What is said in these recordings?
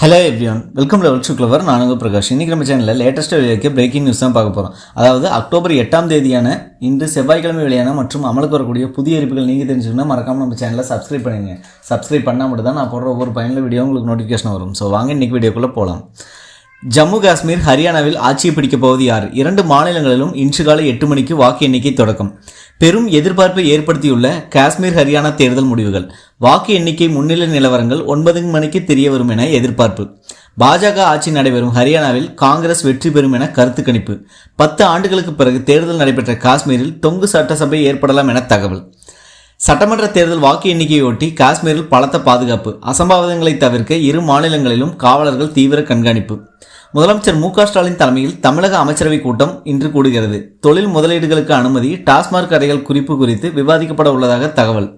Hello everyone welcome level to clever நான் பிரகாஷ். இன்றைக்கி நம்ம சேனலில் லேட்டஸ்ட்டாக வெளியாக பிரேக்கிங் நியூஸ் தான் பார்க்க போகிறோம் அதாவது அக்டோபர் எட்டாம் தேதியான இன்று செவ்வாய்க்கிழமை வெளியான மற்றும் அமலுக்கு வரக்கூடிய புதிய அறிவிப்புகள் நீங்கள் தெரிஞ்சுக்கணும்னா மறக்காமல் நம்ம சேனலை சப்ஸ்கிரைப் பண்ணுங்க சப்ஸ்கிரைப் பண்ணால் மட்டும் தான் நான் போடுற ஒவ்வொரு பயனுள்ள வீடியோ உங்களுக்கு நோட்டிஃபிகேஷன் வரும். ஸோ வாங்க இன்றைக்கி வீடியோக்குள்ளே போகலாம் ஜம்மு காஷ்மீர் ஹரியானாவில் ஆட்சியை பிடிக்கப் போவது யார்? இரண்டு மாநிலங்களிலும் இன்று காலை எட்டு மணிக்கு வாக்கு எண்ணிக்கை தொடக்கம். பெரும் எதிர்பார்ப்பை ஏற்படுத்தியுள்ள காஷ்மீர் ஹரியானா தேர்தல் முடிவுகள். வாக்கு எண்ணிக்கை முன்னிலை நிலவரங்கள் ஒன்பது மணிக்கு தெரிய வரும் என எதிர்பார்ப்பு. பாஜக ஆட்சி நடைபெறும் ஹரியானாவில் காங்கிரஸ் வெற்றி பெறும் என கருத்து கணிப்பு. பத்து ஆண்டுகளுக்கு பிறகு தேர்தல் நடைபெற்ற காஷ்மீரில் தொங்கு சட்டசபை ஏற்படலாம் என தகவல். சட்டமன்ற தேர்தல் வாக்கு எண்ணிக்கையொட்டி காஷ்மீரில் பலத்த பாதுகாப்பு. அசம்பாவிதங்களை தவிர்க்க இரு மாநிலங்களிலும் காவலர்கள் தீவிர கண்காணிப்பு. முதலமைச்சர் மு ஸ்டாலின் தலைமையில் தமிழக அமைச்சரவை கூட்டம் இன்று கூடுகிறது. தொழில் முதலீடுகளுக்கு அனுமதி டாஸ்மாக் கடைகள் குறிப்பு குறித்து விவாதிக்கப்பட உள்ளதாக தகவல்.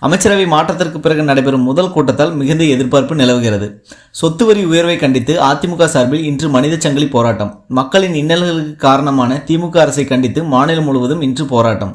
அமைச்சரவை மாற்றத்திற்கு பிறகு நடைபெறும் முதல் கூட்டத்தால் மிகுந்த எதிர்பார்ப்பு நிலவுகிறது. சொத்து வரி உயர்வை கண்டித்து அதிமுக சார்பில் இன்று மனித சங்கிலி போராட்டம். மக்களின் இன்னல்களுக்கு காரணமான திமுக அரசை கண்டித்து மாநிலம் முழுவதும் இன்று போராட்டம்.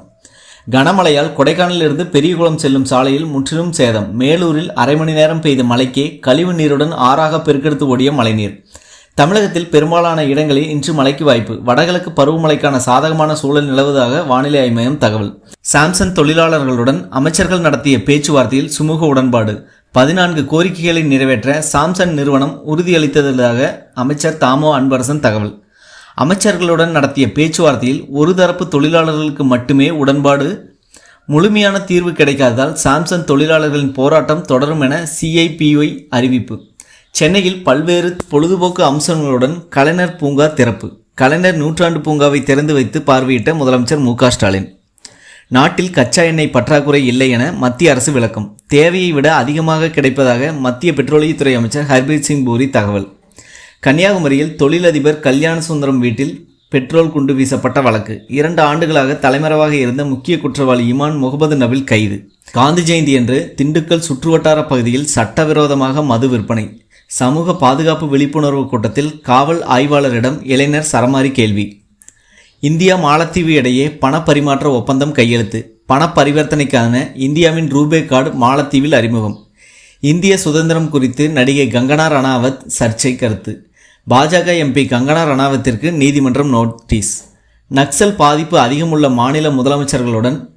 கனமழையால் கொடைக்கானலிலிருந்து பெரியகுளம் செல்லும் சாலையில் முற்றிலும் சேதம். மேலூரில் அரை மணி நேரம் பெய்த மழைக்கே கழிவு நீருடன் ஆறாக பெருக்கெடுத்து ஓடிய மழைநீர். தமிழகத்தில் பெரும்பாலான இடங்களில் இன்று மழைக்கு வாய்ப்பு. வடகிழக்கு பருவமழைக்கான சாதகமான சூழல் நிலவுவதாக வானிலை ஆய்வு மையம் தகவல். சாம்சங் தொழிலாளர்களுடன் அமைச்சர்கள் நடத்திய பேச்சுவார்த்தையில் சுமூக உடன்பாடு. பதினான்கு கோரிக்கைகளை நிறைவேற்ற சாம்சங் நிறுவனம் உறுதியளித்ததாக அமைச்சர் தாமோ அன்பரசன் தகவல். அமைச்சர்களுடன் நடத்திய பேச்சுவார்த்தையில் ஒரு தரப்பு தொழிலாளர்களுக்கு மட்டுமே உடன்பாடு. முழுமையான தீர்வு கிடைக்காததால் சாம்சங் தொழிலாளர்களின் போராட்டம் தொடரும் என சிஐபிஒய் அறிவிப்பு. சென்னையில் பல்வேறு பொழுதுபோக்கு அம்சங்களுடன் கலைஞர் பூங்கா திறப்பு. கலைஞர் நூற்றாண்டு பூங்காவை திறந்து வைத்து பார்வையிட்ட முதலமைச்சர் மு ஸ்டாலின். நாட்டில் கச்சா எண்ணெய் பற்றாக்குறை இல்லை என மத்திய அரசு விளக்கம். தேவையை விட அதிகமாக கிடைப்பதாக மத்திய பெட்ரோலியத்துறை அமைச்சர் ஹர்பீர் சிங் பூரி தகவல். கன்னியாகுமரியில் தொழிலதிபர் கல்யாண சுந்தரம் வீட்டில் பெட்ரோல் குண்டு வீசப்பட்ட வழக்கு. இரண்டு ஆண்டுகளாக தலைமறைவாக இருந்த முக்கிய குற்றவாளி இமான் முகமது நபில் கைது. காந்தி ஜெயந்தி என்று திண்டுக்கல் சுற்றுவட்டார பகுதியில் சட்டவிரோதமாக மது விற்பனை. சமூக பாதுகாப்பு விழிப்புணர்வு கூட்டத்தில் காவல் ஆய்வாளரிடம் இளைஞர் சரமாரி கேள்வி. இந்தியா மாலத்தீவு இடையே பண பரிமாற்ற ஒப்பந்தம் கையெழுத்து. பண பரிவர்த்தனைக்கான இந்தியாவின் ரூபே கார்டு மாலத்தீவில் அறிமுகம். இந்திய சுதந்திரம் குறித்து நடிகை கங்கனா ரணாவத் சர்ச்சை கருத்து. பாஜக எம்பி கங்கனா ரணாவத்திற்கு நீதிமன்றம் நோட்டீஸ். நக்சல் பாதிப்பு அதிகமுள்ள மாநில முதலமைச்சர்களுடன்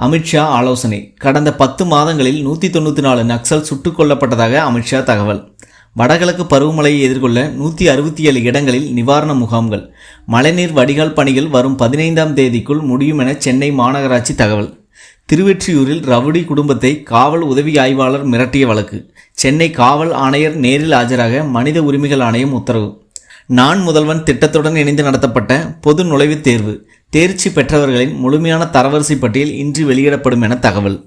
அமித்ஷா ஆலோசனை. கடந்த பத்து மாதங்களில் நூற்றி தொண்ணூற்றி நாலு நக்சல் சுட்டுக் கொல்லப்பட்டதாக அமித்ஷா தகவல். வடகிழக்கு பருவமழையை எதிர்கொள்ள நூற்றி அறுபத்தி ஏழு இடங்களில் நிவாரண முகாம்கள். மழைநீர் வடிகால் பணிகள் வரும் பதினைந்தாம் தேதிக்குள் முடியும் என சென்னை மாநகராட்சி தகவல். திருவெற்றியூரில் ரவுடி குடும்பத்தை காவல் உதவி ஆய்வாளர் மிரட்டிய வழக்கு. சென்னை காவல் ஆணையர் நேரில் ஆஜராக மனித உரிமைகள் ஆணையம் உத்தரவு. நான் முதல்வன் திட்டத்துடன் இணைந்து நடத்தப்பட்ட பொது நுழைவுத் தேர்வு. தேர்ச்சி பெற்றவர்களின் முழுமையான தரவரிசை பட்டியல் இன்று வெளியிடப்படும் என தகவல்.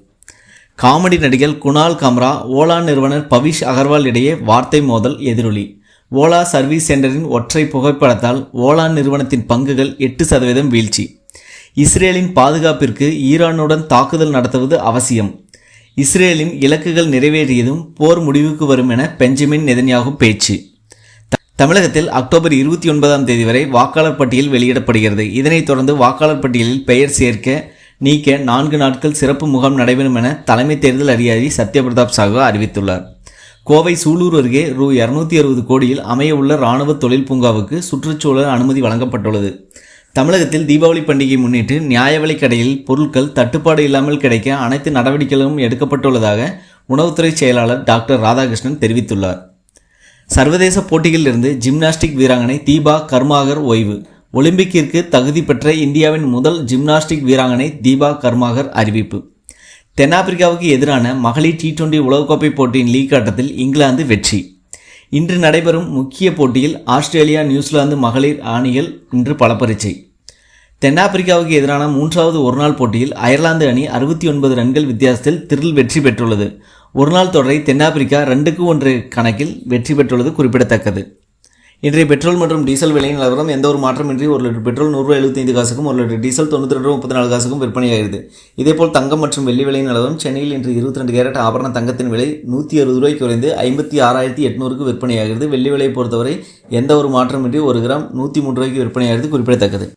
காமெடி நடிகர் குணால் கம்ரா ஓலா நிறுவனர் பவிஷ் அகர்வால் இடையே வார்த்தை மோதல் எதிரொலி. ஓலா சர்வீஸ் சென்டரின் ஒற்றை புகைப்படத்தால் ஓலா நிறுவனத்தின் பங்குகள் எட்டு சதவீதம் வீழ்ச்சி. இஸ்ரேலின் பாதுகாப்பிற்கு ஈரானுடன் தாக்குதல் நடத்துவது அவசியம். இஸ்ரேலின் இலக்குகள் நிறைவேறியதும் போர் முடிவுக்கு வரும் என பெஞ்சமின் நெதன்யாகு பேச்சு. தமிழகத்தில் அக்டோபர் இருபத்தி ஒன்பதாம் தேதி வரை வாக்காளர் பட்டியல் வெளியிடப்படுகிறது. இதனைத் தொடர்ந்து வாக்காளர் பட்டியலில் பெயர் சேர்க்க நீக்க நான்கு நாட்கள் சிறப்பு முகாம் நடைபெறும் என தலைமை தேர்தல் அதிகாரி சத்யபிரதாப் சாகு அறிவித்துள்ளார். கோவை சூலூர் அருகே ரூ. இரநூத்தி அறுபது கோடியில் அமைய உள்ள இராணுவ தொழில் பூங்காவுக்கு சுற்றுச்சூழல் அனுமதி வழங்கப்பட்டுள்ளது. தமிழகத்தில் தீபாவளி பண்டிகை முன்னிட்டு நியாய கடையில் பொருட்கள் தட்டுப்பாடு இல்லாமல் கிடைக்க அனைத்து நடவடிக்கைகளும் எடுக்கப்பட்டுள்ளதாக உணவுத்துறை செயலாளர் டாக்டர் ராதாகிருஷ்ணன் தெரிவித்துள்ளார். சர்வதேச போட்டிகளிலிருந்து ஜிம்னாஸ்டிக் வீராங்கனை தீபா கர்மாகர் ஓய்வு. ஒலிம்பிக்கிற்கு தகுதி பெற்ற இந்தியாவின் முதல் ஜிம்னாஸ்டிக் வீராங்கனை தீபா கர்மாகர் அறிவிப்பு. தென்னாப்பிரிக்காவுக்கு எதிரான மகளிர் டி டுவெண்டி உலகக்கோப்பை போட்டியின் லீக் ஆட்டத்தில் இங்கிலாந்து வெற்றி. இன்று நடைபெறும் முக்கிய போட்டியில் ஆஸ்திரேலியா நியூசிலாந்து மகளிர் அணிகள் இன்று பல தென்னாப்பிரிக்காவுக்கு எதிரான மூன்றாவது ஒருநாள் போட்டியில் அயர்லாந்து அணி அறுபத்தி ஒன்பது ரன்கள் வித்தியாசத்தில் திரில் வெற்றி பெற்றுள்ளது. ஒருநாள் தொடரை தென்னாப்பிரிக்கா ரெண்டுக்கு ஒன்று கணக்கில் வெற்றி பெற்றுள்ளது குறிப்பிடத்தக்கது. இன்றைய பெட்ரோல் மற்றும் டீசல் விலையின் நிலவரம் எந்த ஒரு மாற்றமின்றி ஒரு லிட்டர் பெட்ரோல் நூறுரூவா எழுபத்தைந்து காசுக்கும் ஒரு லிட்டர் டீசல் தொண்ணூற்றி ரெண்டு முப்பத்தி நாலு காசுக்கும் விற்பனையாகிறது. இதேபோல் தங்கம் மற்றும் வெள்ளி விலையின் நிலவரம் சென்னையில் இன்று இருபத்தி ரெண்டு கேரட் ஆபரண தங்கத்தின் விலை நூற்றி அறுபது ரூபாய்க்கு குறைந்து ஐம்பத்தி ஆறாயிரத்தி எட்நூறுக்கு விற்பனையாகிறது. வெள்ளி விலையை பொறுத்தவரை எந்த ஒரு மாற்றமின்றி ஒரு கிராம் நூற்றி மூன்று ரூபாய்க்கு விற்பனையாகிறது குறிப்பிடத்தக்கது.